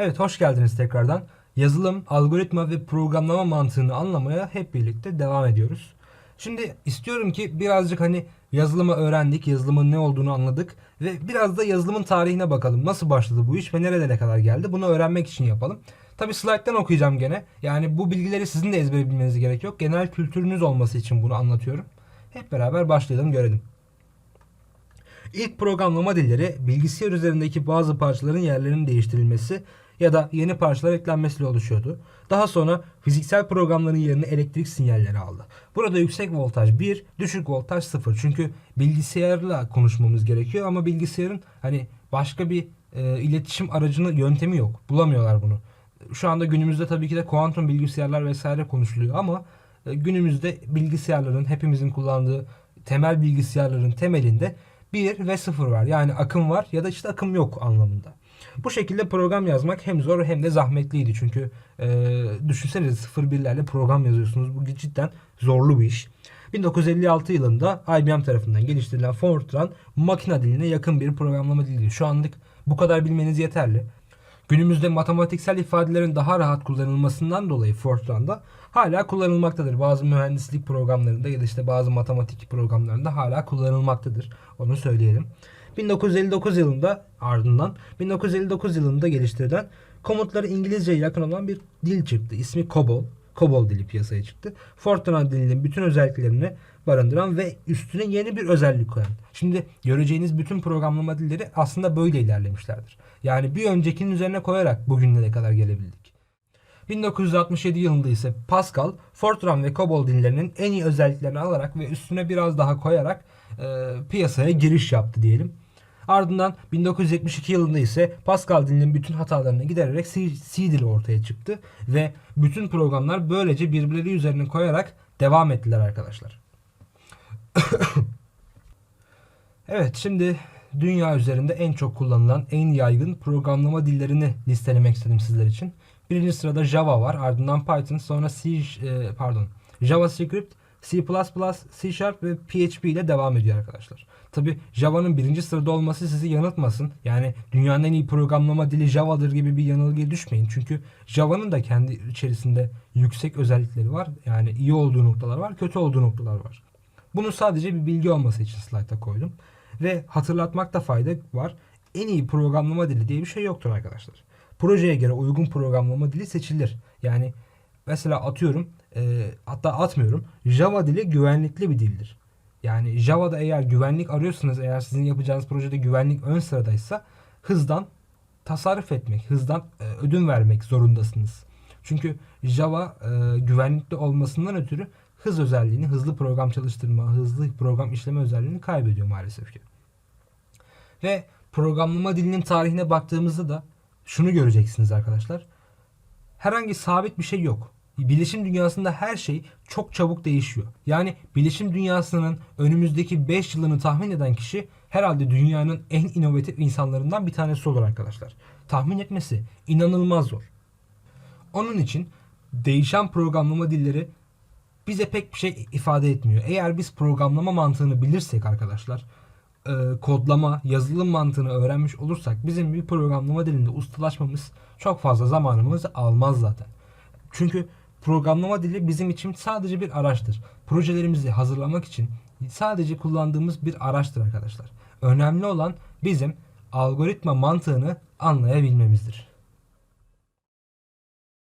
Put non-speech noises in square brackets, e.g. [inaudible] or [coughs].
Evet hoş geldiniz tekrardan. Yazılım, algoritma ve programlama mantığını anlamaya hep birlikte devam ediyoruz. Şimdi istiyorum ki birazcık hani yazılımı öğrendik, yazılımın ne olduğunu anladık ve biraz da yazılımın tarihine bakalım. Nasıl başladı bu iş ve nerelere kadar geldi? Bunu öğrenmek için yapalım. Tabi slayttan okuyacağım gene. Yani bu bilgileri sizin de ezbere bilmeniz gerek yok. Genel kültürünüz olması için bunu anlatıyorum. Hep beraber başlayalım görelim. İlk programlama dilleri bilgisayar üzerindeki bazı parçaların yerlerinin değiştirilmesi ya da yeni parçalar eklenmesiyle oluşuyordu. Daha sonra fiziksel programların yerini elektrik sinyalleri aldı. Burada yüksek voltaj 1, düşük voltaj 0. Çünkü bilgisayarla konuşmamız gerekiyor ama bilgisayarın hani başka bir e, iletişim aracını yöntemi yok. Bulamıyorlar bunu. Şu anda günümüzde tabii ki de kuantum bilgisayarlar vesaire konuşuluyor ama e, günümüzde bilgisayarların hepimizin kullandığı temel bilgisayarların temelinde 1 ve 0 var. Yani akım var ya da işte akım yok anlamında. Bu şekilde program yazmak hem zor hem de zahmetliydi. Çünkü e, düşünsenize 0-1'lerle program yazıyorsunuz. Bu cidden zorlu bir iş. 1956 yılında IBM tarafından geliştirilen Fortran makine diline yakın bir programlama diliydi. Şu anlık bu kadar bilmeniz yeterli. Günümüzde matematiksel ifadelerin daha rahat kullanılmasından dolayı Fortran'da hala kullanılmaktadır. Bazı mühendislik programlarında ya da işte bazı matematik programlarında hala kullanılmaktadır. Onu söyleyelim. 1959 yılında ardından 1959 yılında geliştirilen komutları İngilizceye yakın olan bir dil çıktı. İsmi COBOL. COBOL dili piyasaya çıktı. Fortran dilinin bütün özelliklerini barındıran ve üstüne yeni bir özellik koyan. Şimdi göreceğiniz bütün programlama dilleri aslında böyle ilerlemişlerdir. Yani bir öncekinin üzerine koyarak bugünlere kadar gelebildik. 1967 yılında ise Pascal, Fortran ve COBOL dillerinin en iyi özelliklerini alarak ve üstüne biraz daha koyarak e, piyasaya giriş yaptı diyelim. Ardından 1972 yılında ise Pascal dilinin bütün hatalarını gidererek C, C dili ortaya çıktı ve bütün programlar böylece birbirleri üzerine koyarak devam ettiler arkadaşlar. [coughs] evet şimdi dünya üzerinde en çok kullanılan en yaygın programlama dillerini listelemek istedim sizler için. Birinci sırada Java var. Ardından Python, sonra C, e, pardon, JavaScript, C++, C Sharp ve PHP ile devam ediyor arkadaşlar. Tabi Java'nın birinci sırada olması sizi yanıltmasın. Yani dünyanın en iyi programlama dili Java'dır gibi bir yanılgıya düşmeyin. Çünkü Java'nın da kendi içerisinde yüksek özellikleri var. Yani iyi olduğu noktalar var, kötü olduğu noktalar var. Bunu sadece bir bilgi olması için slayta koydum. Ve hatırlatmakta fayda var. En iyi programlama dili diye bir şey yoktur arkadaşlar. Projeye göre uygun programlama dili seçilir. Yani mesela atıyorum e, hatta atmıyorum. Java dili güvenlikli bir dildir. Yani Java'da eğer güvenlik arıyorsanız eğer sizin yapacağınız projede güvenlik ön sıradaysa hızdan tasarruf etmek, hızdan e, ödün vermek zorundasınız. Çünkü Java e, güvenlikli olmasından ötürü hız özelliğini, hızlı program çalıştırma, hızlı program işleme özelliğini kaybediyor maalesef ki. Ve programlama dilinin tarihine baktığımızda da şunu göreceksiniz arkadaşlar. Herhangi sabit bir şey yok. Bilişim dünyasında her şey çok çabuk değişiyor. Yani bilişim dünyasının önümüzdeki 5 yılını tahmin eden kişi herhalde dünyanın en inovatif insanlarından bir tanesi olur arkadaşlar. Tahmin etmesi inanılmaz zor. Onun için değişen programlama dilleri bize pek bir şey ifade etmiyor. Eğer biz programlama mantığını bilirsek arkadaşlar, e, kodlama, yazılım mantığını öğrenmiş olursak bizim bir programlama dilinde ustalaşmamız çok fazla zamanımızı almaz zaten. Çünkü programlama dili bizim için sadece bir araçtır. Projelerimizi hazırlamak için sadece kullandığımız bir araçtır arkadaşlar. Önemli olan bizim algoritma mantığını anlayabilmemizdir.